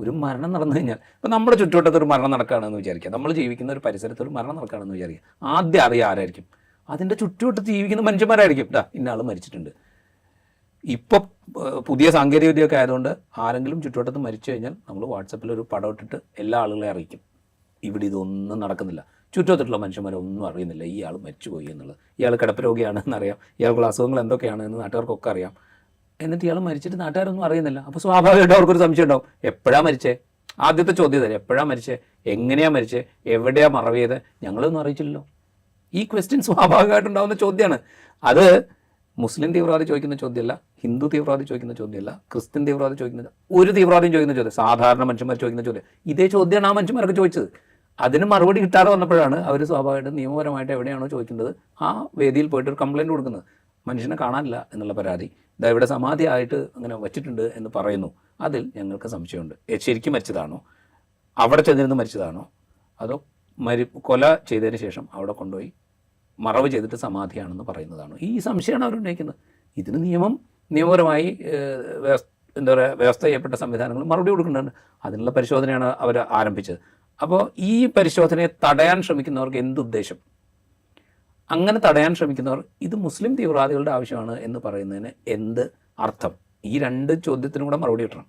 ഒരു മരണം നടന്നു കഴിഞ്ഞാൽ ഇപ്പം നമ്മുടെ ചുറ്റുവട്ടത്ത് ഒരു മരണം നടക്കുകയാണെന്ന് വിചാരിക്കുക. നമ്മൾ ജീവിക്കുന്ന ഒരു പരിസരത്ത് ഒരു മരണം നടക്കുകയാണെന്ന് വിചാരിക്കുക. ആദ്യം അറിയാം ആരായിരിക്കും? അതിന്റെ ചുറ്റുവട്ടത്ത് ജീവിക്കുന്ന മനുഷ്യന്മാരായിരിക്കും. ഇതാ ഇന്ന മരിച്ചിട്ടുണ്ട്. ഇപ്പോൾ പുതിയ സാങ്കേതിക വിദ്യയൊക്കെ ആയതുകൊണ്ട് ആരെങ്കിലും ചുറ്റുവട്ടത്ത് മരിച്ചു കഴിഞ്ഞാൽ നമ്മൾ വാട്സപ്പിൽ ഒരു പടം ഇട്ടിട്ട് എല്ലാ ആളുകളെ അറിയിക്കും. ഇവിടെ ഇതൊന്നും നടക്കുന്നില്ല. ചുറ്റുവട്ടത്തുള്ള മനുഷ്യന്മാരെ ഒന്നും അറിയുന്നില്ല. ആൾ മരിച്ചുപോയി എന്നുള്ളത്. ഇയാൾ കിടപ്പ് രോഗിയാണെന്ന് അറിയാം ഇയാൾക്കുള്ള അസുഖങ്ങൾ എന്തൊക്കെയാണ് എന്ന് നാട്ടുകാർക്കൊക്കെ അറിയാം. എന്നിട്ട് ഇയാൾ മരിച്ചിട്ട് നാട്ടുകാരൊന്നും അറിയുന്നില്ല. അപ്പോൾ സ്വാഭാവികമായിട്ടും അവർക്കൊരു സംശയം ഉണ്ടാവും. എപ്പോഴാണ് മരിച്ചേ? ആദ്യത്തെ ചോദ്യം തരാം എപ്പോഴാണ് മരിച്ചേ? എങ്ങനെയാണ് മരിച്ചേ? എവിടെയാണ് മറവിയത് ഞങ്ങളൊന്നും അറിയിച്ചില്ലല്ലോ. ഈ ക്വസ്റ്റ്യൻ സ്വാഭാവികമായിട്ടുണ്ടാവുന്ന ചോദ്യമാണ് അത് മുസ്ലിം തീവ്രവാദി ചോദിക്കുന്ന ചോദ്യമല്ല ഹിന്ദു തീവ്രവാദി ചോദിക്കുന്ന ചോദ്യമല്ല ക്രിസ്ത്യൻ തീവ്രവാദി ചോദിക്കുന്ന ഒരു തീവ്രവാദിയും ചോദിക്കുന്ന ചോദ്യം സാധാരണ മനുഷ്യന്മാർ ചോദിക്കുന്ന ചോദ്യം. ഇതേ ചോദ്യമാണ് ആ മനുഷ്യന്മാർക്ക് ചോദിച്ചത്. അതിന് മറുപടി കിട്ടാതെ വന്നപ്പോഴാണ് അവർ സ്വാഭാവികമായിട്ടും നിയമപരമായിട്ട് എവിടെയാണോ ചോദിക്കേണ്ടത് ആ വേദിയിൽ പോയിട്ട് ഒരു കംപ്ലൈന്റ് കൊടുക്കുന്നത്. മനുഷ്യനെ കാണാനില്ല എന്നുള്ള പരാതി. ഇതാ ഇവിടെ സമാധിയായിട്ട് അങ്ങനെ വച്ചിട്ടുണ്ട് എന്ന് പറയുന്നു. അതിൽ ഞങ്ങൾക്ക് സംശയമുണ്ട്. ശരിക്കും മരിച്ചതാണോ? അവിടെ ചെന്നിരുന്ന് മരിച്ചതാണോ? അതോ മരി കൊല ചെയ്തതിന് ശേഷം അവിടെ കൊണ്ടുപോയി മറവ് ചെയ്തിട്ട് സമാധിയാണെന്ന് പറയുന്നതാണോ? ഈ സംശയമാണ് അവർ ഉന്നയിക്കുന്നത്. ഇതിന് നിയമം നിയമപരമായി എന്താ പറയുക വ്യവസ്ഥ ചെയ്യപ്പെട്ട സംവിധാനങ്ങൾ മറുപടി കൊടുക്കുന്നുണ്ട്. അതിനുള്ള പരിശോധനയാണ് അവർ ആരംഭിച്ചത്. അപ്പോൾ ഈ പരിശോധനയെ തടയാൻ ശ്രമിക്കുന്നവർക്ക് എന്തുദ്ദേശം? അങ്ങനെ തടയാൻ ശ്രമിക്കുന്നവർ ഇത് മുസ്ലിം തീവ്രവാദികളുടെ ആവശ്യമാണ് എന്ന് പറയുന്നതിന് എന്ത് അർത്ഥം? ഈ രണ്ട് ചോദ്യത്തിനും കൂടെ മറുപടി കിട്ടണം.